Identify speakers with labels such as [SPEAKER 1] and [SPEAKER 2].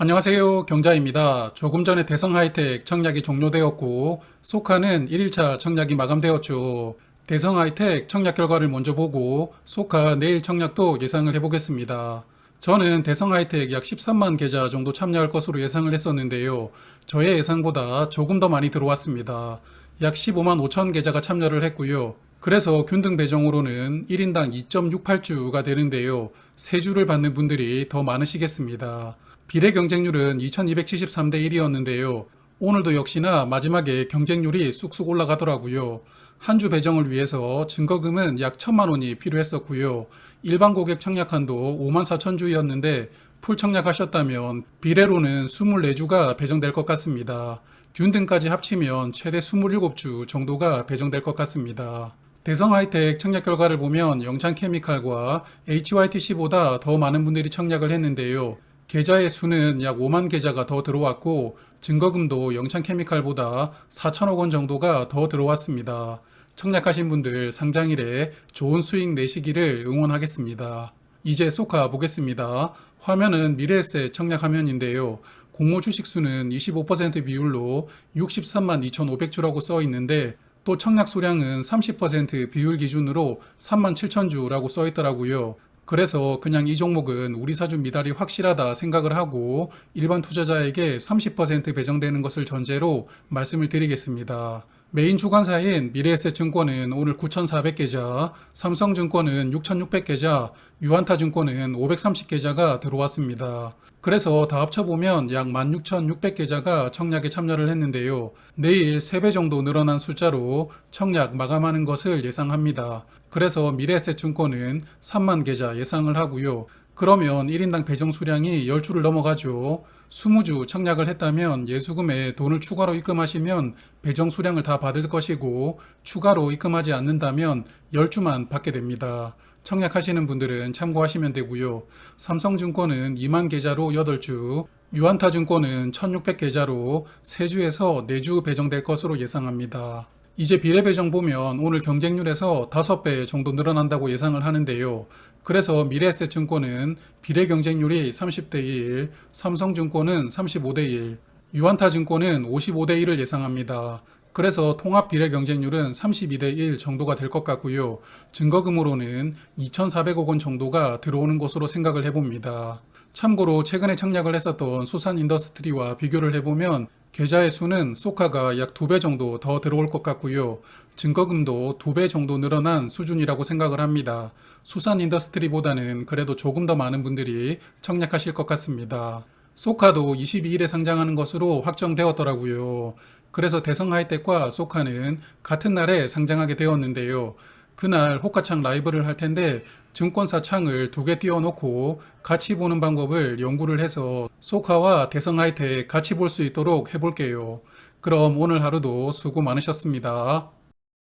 [SPEAKER 1] 안녕하세요. 경자입니다. 조금 전에 대성 하이텍 청약이 종료되었고, 소카는 1일차 청약이 마감되었죠. 대성 하이텍 청약 결과를 먼저 보고, 소카 내일 청약도 예상을 해보겠습니다. 저는 대성 하이텍 약 13만 계좌 정도 참여할 것으로 예상을 했었는데요. 저의 예상보다 조금 더 많이 들어왔습니다. 약 15만 5천 계좌가 참여를 했고요. 그래서 균등 배정으로는 1인당 2.68주가 되는데요. 3주를 받는 분들이 더 많으시겠습니다. 비례 경쟁률은 2273대 1이었는데요. 오늘도 역시나 마지막에 경쟁률이 쑥쑥 올라가더라고요. 한 주 배정을 위해서 증거금은 약 1000만 원이 필요했었고요. 일반 고객 청약한도 5만 4천 주였는데 풀 청약하셨다면 비례로는 24주가 배정될 것 같습니다. 균 등까지 합치면 최대 27주 정도가 배정될 것 같습니다. 대성 하이텍 청약 결과를 보면 영창 케미칼과 HYTC보다 더 많은 분들이 청약을 했는데요. 계좌의 수는 약 5만 계좌가 더 들어왔고 증거금도 영창 케미칼보다 4천억 원 정도가 더 들어왔습니다. 청약하신 분들 상장일에 좋은 수익 내시기를 응원하겠습니다. 이제 소카 보겠습니다. 화면은 미래에셋 청약 화면인데요. 공모 주식 수는 25% 비율로 63만 2,500주라고 써 있는데 또 청약 수량은 30% 비율 기준으로 3만 7천 주라고 써 있더라고요. 그래서 그냥 이 종목은 우리 사주 미달이 확실하다 생각을 하고 일반 투자자에게 30% 배정되는 것을 전제로 말씀을 드리겠습니다. 메인 주관사인 미래에셋증권은 오늘 9,400계좌, 삼성증권은 6,600계좌, 유한타증권은 530계좌가 들어왔습니다. 그래서 다 합쳐보면 약 16,600계좌가 청약에 참여를 했는데요. 내일 3배 정도 늘어난 숫자로 청약 마감하는 것을 예상합니다. 그래서 미래에셋증권은 3만 계좌 예상을 하고요. 그러면 1인당 배정 수량이 10주를 넘어가죠. 20주 청약을 했다면 예수금에 돈을 추가로 입금하시면 배정 수량을 다 받을 것이고 추가로 입금하지 않는다면 10주만 받게 됩니다. 청약하시는 분들은 참고하시면 되고요. 삼성증권은 2만 계좌로 8주, 유한타증권은 1600 계좌로 3주에서 4주 배정될 것으로 예상합니다. 이제 비례 배정 보면 오늘 경쟁률에서 5배 정도 늘어난다고 예상을 하는데요. 그래서 미래에셋증권은 비례 경쟁률이 30대 1, 삼성증권은 35대 1, 유한타증권은 55대 1을 예상합니다. 그래서 통합 비례 경쟁률은 32대 1 정도가 될 것 같고요. 증거금으로는 2,400억 원 정도가 들어오는 것으로 생각을 해봅니다. 참고로 최근에 청약을 했었던 수산 인더스트리와 비교를 해보면 계좌의 수는 소카가 약 2배 정도 더 들어올 것 같고요. 증거금도 2배 정도 늘어난 수준이라고 생각을 합니다. 수산 인더스트리보다는 그래도 조금 더 많은 분들이 청약하실 것 같습니다. 소카도 22일에 상장하는 것으로 확정되었더라고요. 그래서 대성 하이텍과 소카는 같은 날에 상장하게 되었는데요. 그날 호카창 라이브를 할 텐데 증권사 창을 두 개 띄워놓고 같이 보는 방법을 연구를 해서 소카와 대성 하이텍 같이 볼 수 있도록 해볼게요. 그럼 오늘 하루도 수고 많으셨습니다.